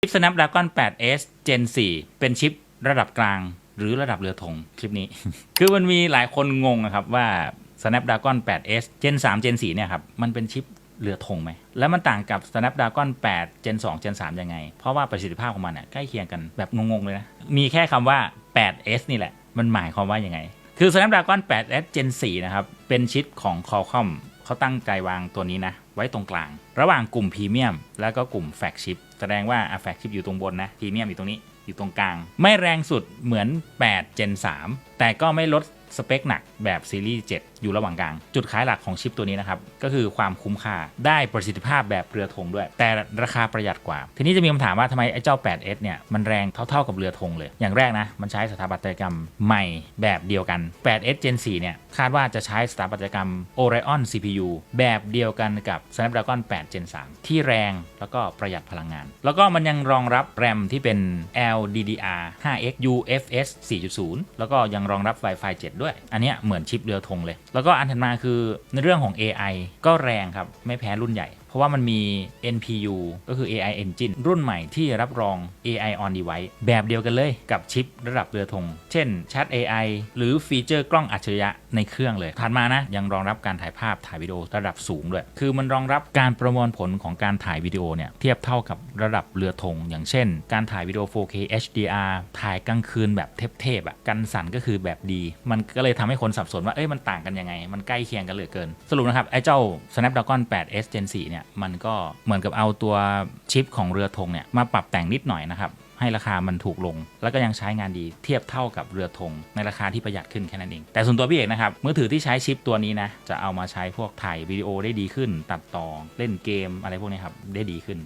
ชิป Snapdragon 8s Gen 4 เป็นชิประดับกลางหรือระดับเรือธงคลิปนี้ คือมันมีหลายคนงงอะครับว่า Snapdragon 8s Gen 3 Gen 4เนี่ยครับ มันเป็นชิปเรือธงไหม แล้วมันต่างกับ Snapdragon 8 Gen 2 Gen 3 ยังไง เพราะว่าประสิทธิภาพของมันเนี่ยใกล้เคียงกันแบบงงๆเลยนะ มีแค่คำว่า 8s นี่แหละ มันหมายความว่ายังไง คือ Snapdragon 8s Gen 4 นะครับ เป็นชิปของ Qualcomm เขาตั้งใจวางตัวนี้นะ ไว้ตรงกลาง ระหว่างกลุ่มพรีเมียมแล้วก็กลุ่มแฟกชิปแสดงว่าแฟกชิปอยู่ตรงบนนะพรีเมียมอยู่ตรงนี้อยู่ตรงกลาง ไม่แรงสุดเหมือน 8 Gen 3 แต่ก็ไม่ลดสเปคหนักแบบซีรีส์7อยู่ระหว่างกลาง จุดขายหลักของชิปตัวนี้นะครับ ก็คือความคุ้มค่าได้ประสิทธิภาพแบบเรือธงด้วย แต่ราคาประหยัดกว่า ทีนี้จะมีคำถามว่าทำไมไอ้เจ้า 8S เนี่ยมันแรงเท่าๆกับเรือธงเลย อย่างแรกนะ มันใช้สถาปัตยกรรมใหม่แบบเดียวกัน 8S Gen 4 เนี่ยคาดว่าจะใช้สถาปัตยกรรม Orion CPU แบบเดียวกันกับ Snapdragon 8 Gen 3 ที่แรงแล้วก็ประหยัดพลังงาน แล้วก็มันยังรองรับแรมที่เป็น LDDR 5X UFS 4.0 แล้วก็ยังรองรับ Wi-Fi 7 ด้วย อันเนี้ยเหมือนชิปเรือธงเลยแล้วก็อันถัดมาคือในเรื่องของ AI ก็แรงครับ ไม่แพ้รุ่นใหญ่ ราะว่ามันมี NPU ก็คือ AI Engine รุ่นใหม่ที่รับรอง AI on device แบบเดียวกันเลยกับชิประดับเรือธง เช่น Chat AI หรือฟีเจอร์กล้องอัจฉริยะในเครื่องเลยถัดมานะ ยังรองรับการถ่ายภาพถ่ายวิดีโอระดับสูงด้วย คือมันรองรับการประมวลผลของการถ่ายวิดีโอเนี่ยเทียบเท่ากับระดับเรือธง อย่างเช่น การถ่ายวิดีโอ 4K HDR ถ่ายกลางคืนแบบเทพๆอะกันสั่นก็คือแบบดี มันก็เลยทำให้คนสับสนว่าเอ้ยมันต่างกันยังไง มันใกล้เคียงกันเหลือเกิน สรุปนะครับไอ้เจ้า Snapdragon 8s Gen 4เนี่ยมันก็เหมือนกับเอาตัวชิปของเรือธงเนี่ยมาปรับแต่งนิดหน่อยนะครับให้ราคามันถูกลง แล้วก็ยังใช้งานดีเทียบเท่ากับเรือธงในราคาที่ประหยัดขึ้นแค่นั้นเอง แต่ส่วนตัวพี่เอกนะครับมือถือที่ใช้ชิปตัวนี้นะจะเอามาใช้พวกถ่ายวิดีโอได้ดีขึ้น ตัดต่อเล่นเกมอะไรพวกนี้ครับได้ดีขึ้น